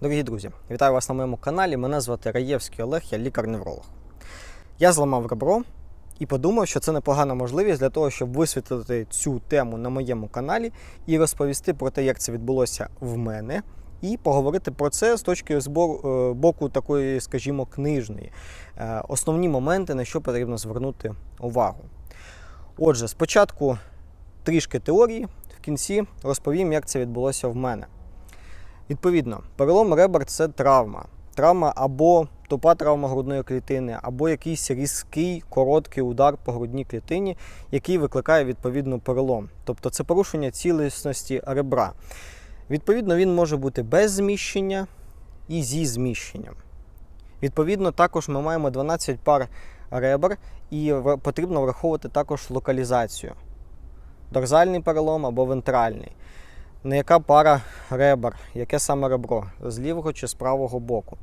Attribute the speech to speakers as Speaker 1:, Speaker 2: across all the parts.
Speaker 1: Дорогі друзі, вітаю вас на моєму каналі. Мене звати Раєвський Олег, я лікар-невролог. Я зламав ребро і подумав, що це непогана можливість для того, щоб висвітлити цю тему на моєму каналі і розповісти про те, як це відбулося в мене, і поговорити про це з точки збору, е, боку такої, скажімо, книжної. Е, Основні моменти, на що потрібно звернути увагу. Отже, спочатку трішки теорії, в кінці розповім, як це відбулося в мене. Відповідно, перелом ребер це травма. Травма або тупа травма грудної клітини, або якийсь різкий короткий удар по грудній клітині, який викликає відповідно перелом. Тобто це порушення цілісності ребра. Відповідно, він може бути без зміщення і зі зміщенням. Відповідно, також ми маємо 12 пар ребер, і потрібно враховувати також локалізацію. Дорзальний перелом або вентральний. На яка пара ребер, яке саме ребро, з лівого чи з правого боку.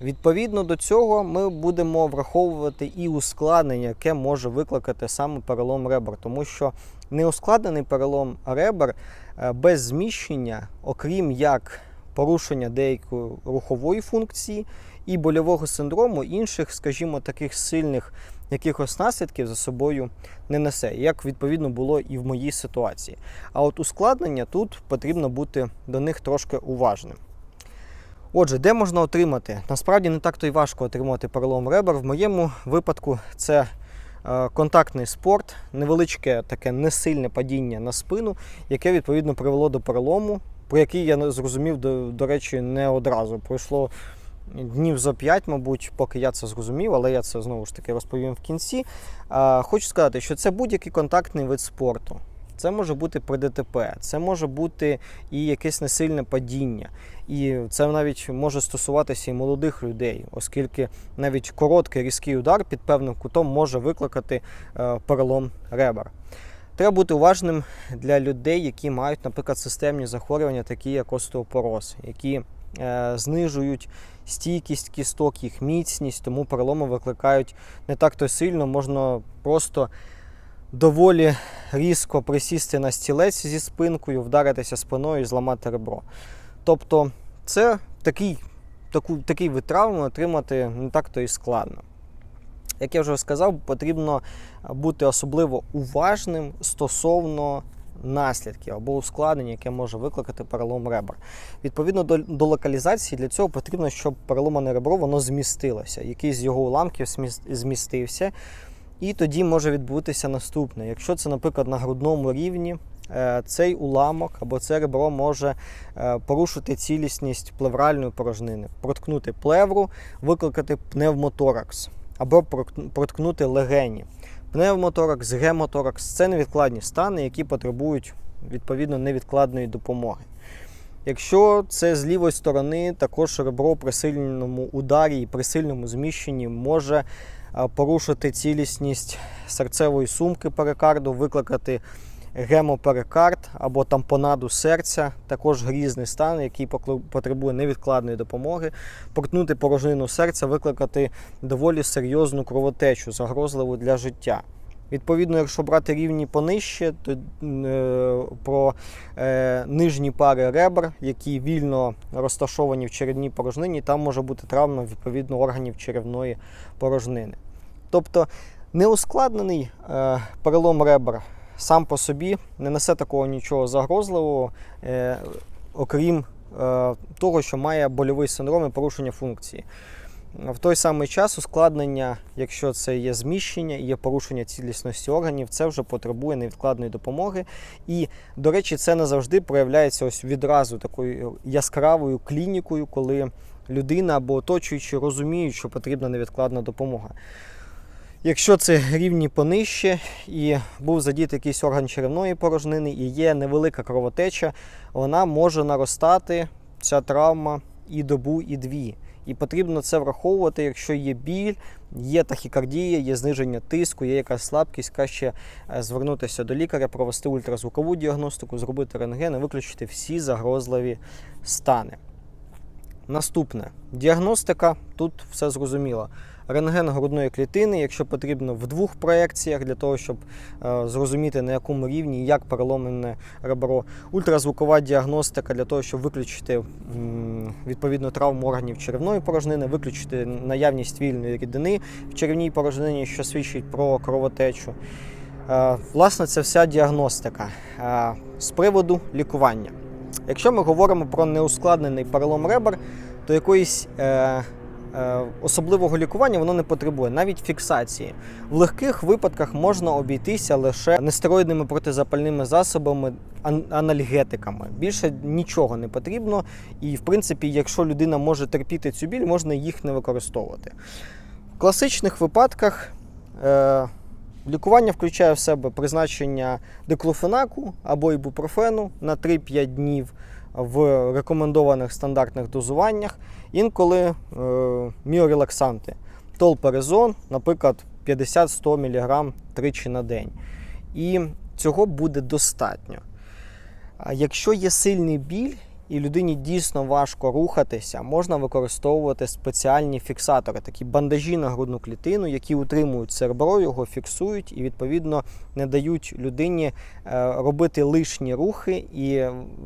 Speaker 1: Відповідно до цього ми будемо враховувати і ускладнення, яке може викликати саме перелом ребер, тому що неускладнений перелом ребер е, без зміщення, окрім як порушення деякої рухової функції і больового синдрому, інших, скажімо, таких сильних якихось наслідків за собою не несе, як відповідно було і в моїй ситуації. А от ускладнення тут потрібно бути до них трошки уважним. Отже, де можна отримати? Насправді не так то й важко отримати перелом ребер. В моєму випадку це е, контактний спорт, невеличке таке несильне падіння на спину, яке відповідно привело до перелому, про який я зрозумів, до, до речі, не одразу. Пройшло днів зо 5, мабуть, поки я це зрозумів, але я це знову ж таки розповім в кінці. Хочу сказати, що це будь-який контактний вид спорту. Це може бути при ДТП, це може бути і якесь несильне падіння. І це навіть може стосуватися і молодих людей, оскільки навіть короткий різкий удар під певним кутом може викликати е, перелом ребер. Треба бути уважним для людей, які мають, наприклад, системні захворювання, такі як остеопороз, які знижують стійкість кісток, їх міцність, тому переломи викликають не так то сильно, можна просто доволі різко присісти на стілець зі спинкою, вдаритися спиною і зламати ребро. Тобто, це такий, таку, такий вид травми отримати не так то і складно. Як я вже сказав, потрібно бути особливо уважним стосовно наслідків або ускладнення, яке може викликати перелом ребер. Відповідно до, до локалізації, для цього потрібно, щоб переломане ребро воно змістилося. Якийсь з його уламків змістився. І тоді може відбутися наступне. Якщо це, наприклад, на грудному рівні, е, цей уламок або це ребро може е, порушити цілісність плевральної порожнини, проткнути плевру, викликати пневмоторакс або проткнути легені. Пневмоторакс, гемоторакс це невідкладні стани, які потребують відповідно невідкладної допомоги. Якщо це з лівої сторони, також ребро при сильному ударі і при сильному зміщенні може порушити цілісність серцевої сумки перикарду, викликати гемоперикард або тампонаду серця, також грізний стан, який потребує невідкладної допомоги, проткнути порожнину серця, викликати доволі серйозну кровотечу, загрозливу для життя. Відповідно, якщо брати рівні понижче, то е, про е, нижні пари ребер, які вільно розташовані в черевній порожнині, там може бути травма відповідно органів черевної порожнини. Тобто неускладнений е, перелом ребер сам по собі не несе такого нічого загрозливого, е, окрім е, того, що має больовий синдром і порушення функції. В той самий час ускладнення, якщо це є зміщення і є порушення цілісності органів, це вже потребує невідкладної допомоги. І, до речі, це не завжди проявляється ось відразу такою яскравою клінікою, коли людина або оточуючі розуміють, що потрібна невідкладна допомога. Якщо це рівні понижче і був задітий якийсь орган черевної порожнини і є невелика кровотеча, вона може наростати, ця травма, і добу, і дві. І потрібно це враховувати, якщо є біль, є тахікардія, є зниження тиску, є якась слабкість, краще е, звернутися до лікаря, провести ультразвукову діагностику, зробити рентген і виключити всі загрозливі стани. Наступне діагностика. Тут все зрозуміло. Рентген грудної клітини, якщо потрібно, в двох проекціях для того, щоб е, зрозуміти на якому рівні і як переломлене ребро. Ультразвукова діагностика для того, щоб виключити відповідно травму органів черевної порожнини, виключити наявність вільної рідини в черевній порожнині, що свідчить про кровотечу. Е, Власне, це вся діагностика Е, з приводу лікування. Якщо ми говоримо про неускладнений перелом ребер, то якоїсь особливого лікування воно не потребує, навіть фіксації. В легких випадках можна обійтися лише нестероїдними протизапальними засобами, ан- анальгетиками. Більше нічого не потрібно. І, в принципі, якщо людина може терпіти цю біль, можна їх не використовувати. В класичних випадках. Е, Лікування включає в себе призначення диклофенаку або ібупрофену на 3-5 днів в рекомендованих стандартних дозуваннях. Інколи е, міорелаксанти. Толперезон, наприклад, 50-100 мг тричі на день. І цього буде достатньо. Якщо є сильний біль і людині дійсно важко рухатися, можна використовувати спеціальні фіксатори, такі бандажі на грудну клітину, які утримують серебро, його фіксують і відповідно не дають людині е, робити лишні рухи, і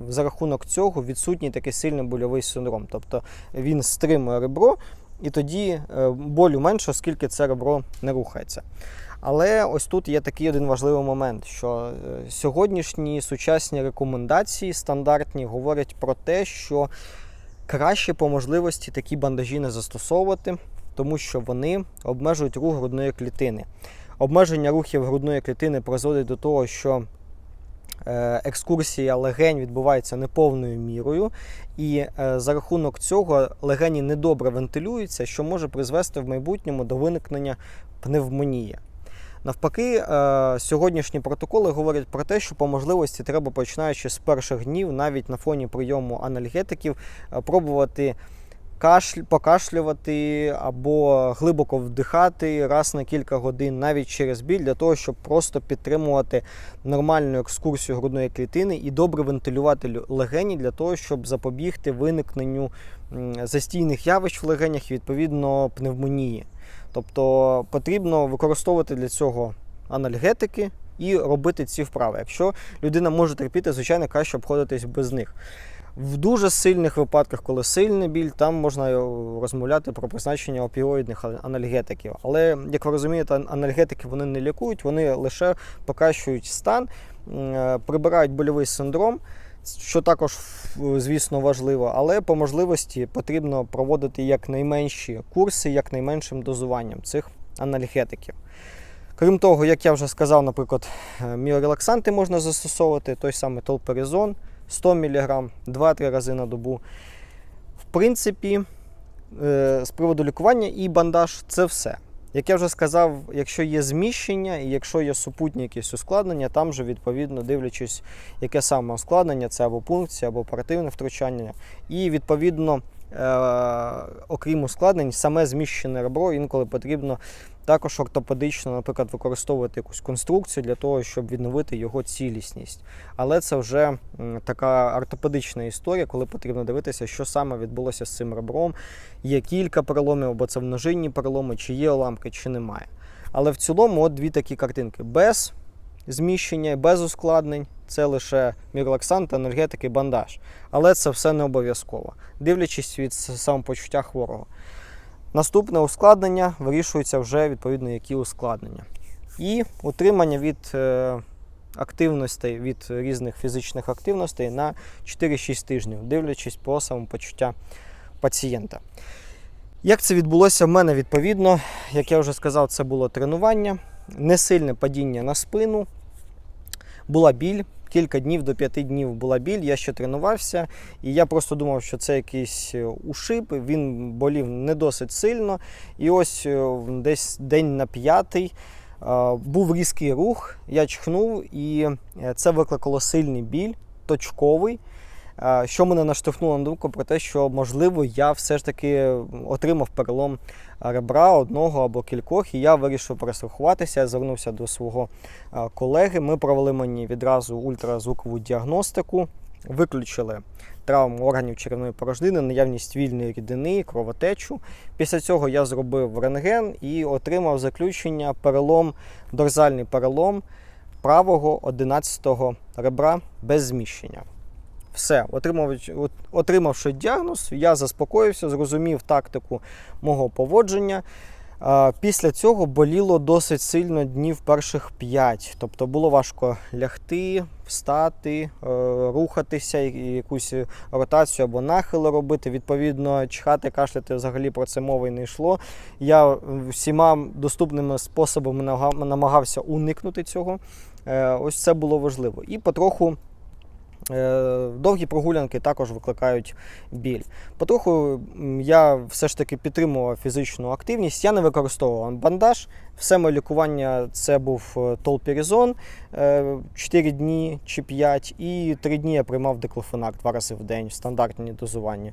Speaker 1: за рахунок цього відсутній такий сильний больовий синдром. Тобто він стримує ребро, і тоді е, болю менше, оскільки це ребро не рухається. Але ось тут є такий один важливий момент, що е, сьогоднішні сучасні рекомендації стандартні говорять про те, що краще по можливості такі бандажі не застосовувати, тому що вони обмежують рух грудної клітини. Обмеження рухів грудної клітини призводить до того, що е, екскурсія легень відбувається неповною мірою, і е, за рахунок цього легені недобре вентилюються, що може призвести в майбутньому до виникнення пневмонії. Навпаки, е, сьогоднішні протоколи говорять про те, що по можливості треба, починаючи з перших днів, навіть на фоні прийому анальгетиків, е, пробувати кашль, покашлювати або глибоко вдихати раз на кілька годин, навіть через біль, для того, щоб просто підтримувати нормальну екскурсію грудної клітини і добре вентилювати лю- легені для того, щоб запобігти виникненню застійних явищ в легенях і відповідно пневмонії. Тобто потрібно використовувати для цього анальгетики і робити ці вправи. Якщо людина може терпіти, звичайно, краще обходитись без них. В дуже сильних випадках, коли сильний біль, там можна розмовляти про призначення опіоїдних анальгетиків. Але, як ви розумієте, анальгетики вони не лікують, вони лише покращують стан, е, прибирають больовий синдром, що також, звісно, важливо. Але по можливості потрібно проводити якнайменші курси, якнайменшим дозуванням цих анальгетиків. Крім того, як я вже сказав, наприклад, е, міорелаксанти можна застосовувати, той самий толперизон 100 мг 2-3 рази на добу. В принципі, е, з приводу лікування і бандаж це все. Як я вже сказав, якщо є зміщення і якщо є супутні якісь ускладнення, там же відповідно дивлячись, яке саме ускладнення, це або пункція, або оперативне втручання. І відповідно, окрім ускладнень, саме зміщене ребро інколи потрібно також ортопедично, наприклад, використовувати якусь конструкцію для того, щоб відновити його цілісність. Але це вже така ортопедична історія, коли потрібно дивитися, що саме відбулося з цим ребром. Є кілька переломів, або це множинні переломи, чи є уламки, чи немає. Але в цілому, от дві такі картинки: без зміщення, без ускладнень. Це лише мірелаксант, енергетики, бандаж. Але це все не обов'язково, дивлячись від самопочуття хворого. Наступне ускладнення вирішується вже відповідно, які ускладнення. І утримання від е, активностей, від різних фізичних активностей на 4-6 тижнів, дивлячись по самопочуття пацієнта. Як це відбулося в мене відповідно, як я вже сказав, це було тренування, несильне падіння на спину, була біль. Кілька днів до п'яти днів була біль, я ще тренувався, і я просто думав, що це якийсь е, ушиб, він болів не досить сильно. І ось е, десь день на п'ятий е, був різкий рух, я чхнув, і це викликало сильний біль, точковий. Е, Що мене наштовхнуло на думку про те, що можливо я все ж таки отримав перелом ребра одного або кількох, і я вирішив перестрахуватися. Звернувся до свого е, колеги. Ми провели мені відразу ультразвукову діагностику. виключили травму органів черевної порожнини, наявність вільної рідини, кровотечу. Після цього я зробив рентген і отримав заключення перелом, дорзальний перелом правого 11-го ребра без зміщення. Все, отримавши, діагноз, я заспокоївся, зрозумів тактику мого поводження. Після цього боліло досить сильно днів перших 5. Тобто було важко лягти, встати, е, рухатися, якусь ротацію або нахили робити. Відповідно, чхати, кашляти взагалі про це мови не йшло. Я всіма доступними способами намагався уникнути цього. Е, Ось це було важливо. І потроху. Е, Довгі прогулянки також викликають біль. Потроху я все ж таки підтримував фізичну активність. Я не використовував бандаж. Все моє лікування це був е, толпірізон 4 дні чи 5, і 3 дні я приймав диклофенак 2 рази в день, стандартні дозування.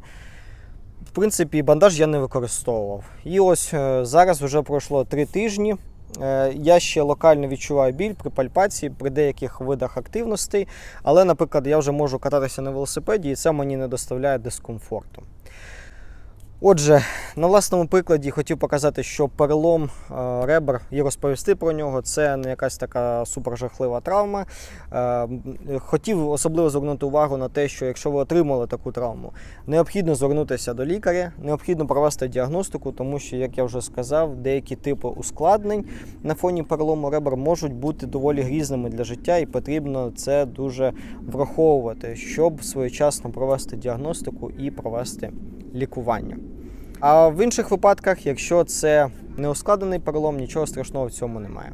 Speaker 1: В принципі, бандаж я не використовував. І ось е, зараз вже пройшло 3 тижні. Е, Я ще локально відчуваю біль при пальпації, при деяких видах активностей, але, наприклад, я вже можу кататися на велосипеді, і це мені не доставляє дискомфорту. Отже, на власному прикладі хотів показати, що перелом е, ребер і розповісти про нього це не якась така супержахлива травма. Е, Хотів особливо звернути увагу на те, що якщо ви отримали таку травму, необхідно звернутися до лікаря, необхідно провести діагностику, тому що, як я вже сказав, деякі типи ускладнень на фоні перелому ребер можуть бути доволі грізними для життя, і потрібно це дуже враховувати, щоб своєчасно провести діагностику і провести лікування. А в інших випадках, якщо це неускладнений перелом, нічого страшного в цьому немає.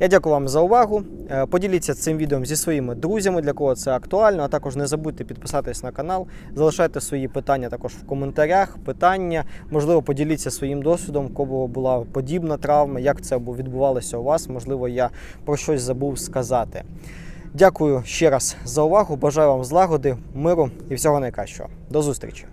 Speaker 1: Я дякую вам за увагу. Е, Поділіться цим відео зі своїми друзями, для кого це актуально. А також не забудьте підписатись на канал, залишайте свої питання також в коментарях. Питання, можливо, поділіться своїм досвідом, кого була подібна травма, як це відбувалося у вас. Можливо, я про щось забув сказати. Дякую ще раз за увагу. Бажаю вам злагоди, миру і всього найкращого. До зустрічі!